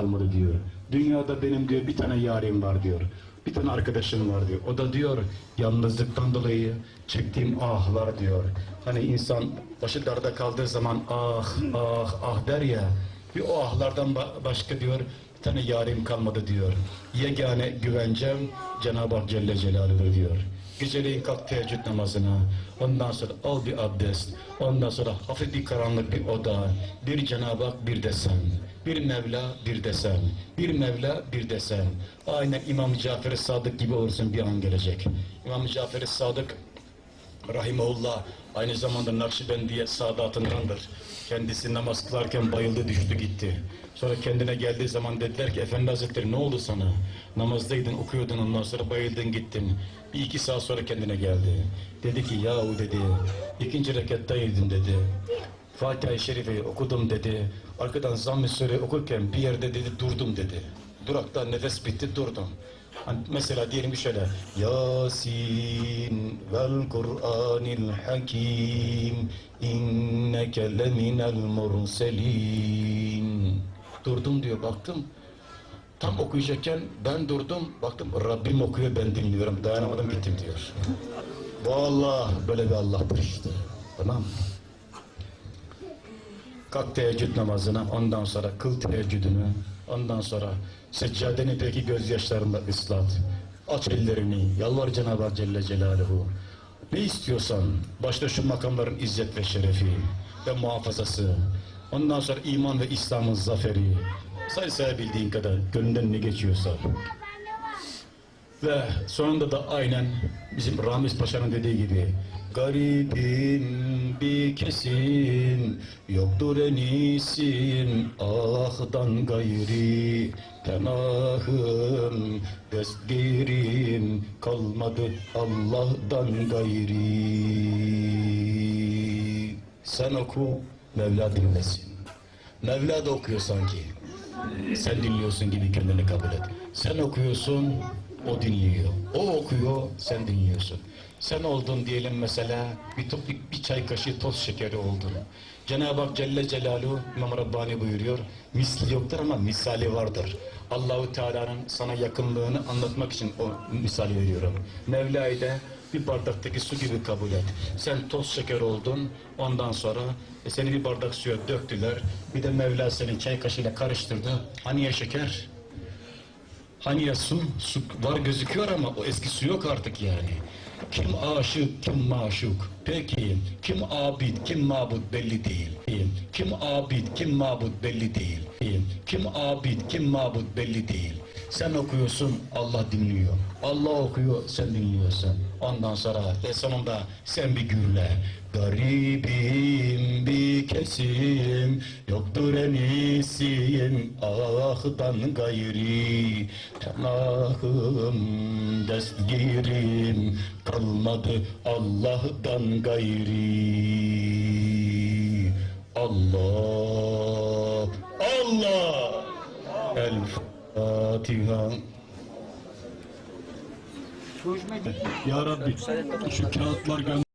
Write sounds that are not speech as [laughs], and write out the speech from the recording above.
kalmadı diyor. Dünyada benim diyor bir tane yarim var diyor. Bir tane arkadaşım var diyor. O da diyor yalnızlıktan dolayı çektiğim ahlar diyor. Hani insan başı darda kaldığı zaman ah ah ah der ya. Bir o ahlardan ba- başka diyor bir tane yarim kalmadı diyor. Yegane güvencem Cenab-ı Hak Celle Celaluhu diyor. Geceleyin kalk teheccüd namazına. Ondan sonra al bir abdest. Ondan sonra hafif bir karanlık bir oda. Bir Cenab-ı Hak bir de sen. Bir Mevla bir de sen. Bir Mevla bir de sen. Aynen İmam Cafer-i Sadık gibi olursun bir an gelecek. İmam Cafer-i Sadık Rahimullah aynı zamanda Nakşibendiye saadatındandır. Kendisi namaz kılarken bayıldı düştü gitti. Sonra kendine geldiği zaman dediler ki Efendi Hazretleri ne oldu sana? Namazdaydın okuyordun ondan sonra bayıldın gittin. Bir iki saat sonra kendine geldi. Dedi ki yahu dedi ikinci rekattaydım dedi. Fatiha-i Şerife'yi okudum dedi. Arkadan zamm-ı Sure okurken bir yerde dedi durdum dedi. Durakta nefes bitti durdum. Hani mesela diyelim ki şöyle Yasin vel Kur'anil Hakim inneke leminel murselin Durdum diyor baktım Tam okuyacakken ben durdum baktım Rabbim okuyor ben dinliyorum dayanamadım gittim diyor. [laughs] Bu Allah böyle bir Allah'tır işte. Tamam mı? Kalk teheccüd namazına, ondan sonra kıl teheccüdünü, ondan sonra seccadeni peki gözyaşlarında ıslat. Aç ellerini, yalvar Cenab-ı Celle Celaluhu. Ne istiyorsan, başta şu makamların izzet ve şerefi ve muhafazası, ondan sonra iman ve İslam'ın zaferi, say sayabildiğin kadar, gönlünden ne geçiyorsa. Ve sonunda da aynen bizim Ramiz Paşa'nın dediği gibi Garibim bir kesin yoktur enisin ahdan gayri Penahım destgirim kalmadı Allah'tan gayri. Sen oku Mevla dinlesin. Mevla da okuyor sanki. Sen dinliyorsun gibi kendini kabul et. Sen okuyorsun, o dinliyor. O okuyor, sen dinliyorsun. Sen oldun diyelim mesela bir, top, bir, çay kaşığı toz şekeri oldun. Cenab-ı Hak Celle Celaluhu İmam Rabbani buyuruyor. Misli yoktur ama misali vardır. Allahu Teala'nın sana yakınlığını anlatmak için o misal veriyorum. Mevla'yı da bir bardaktaki su gibi kabul et. Sen toz şeker oldun, ondan sonra e, seni bir bardak suya döktüler. Bir de Mevla senin çay kaşığıyla karıştırdı. Hani ya şeker? Hani ya su? Su var gözüküyor ama o eski su yok artık yani. Kim aşık, kim maşuk? Peki, kim abid, kim mabut belli değil. Kim abid, kim mabut belli değil. Kim abid, kim mabut belli değil. Sen okuyorsun, Allah dinliyor. Allah okuyor, sen dinliyorsun. Ondan sonra ve sonunda sen bir gürle. Garibim kesim, yoktur enisim, ahdan gayri. Penahım, destgirim, kalmadı Allah'tan gayri. Allah, Allah. El Fatiha. Ya Rabbi şu kağıtlar gönder.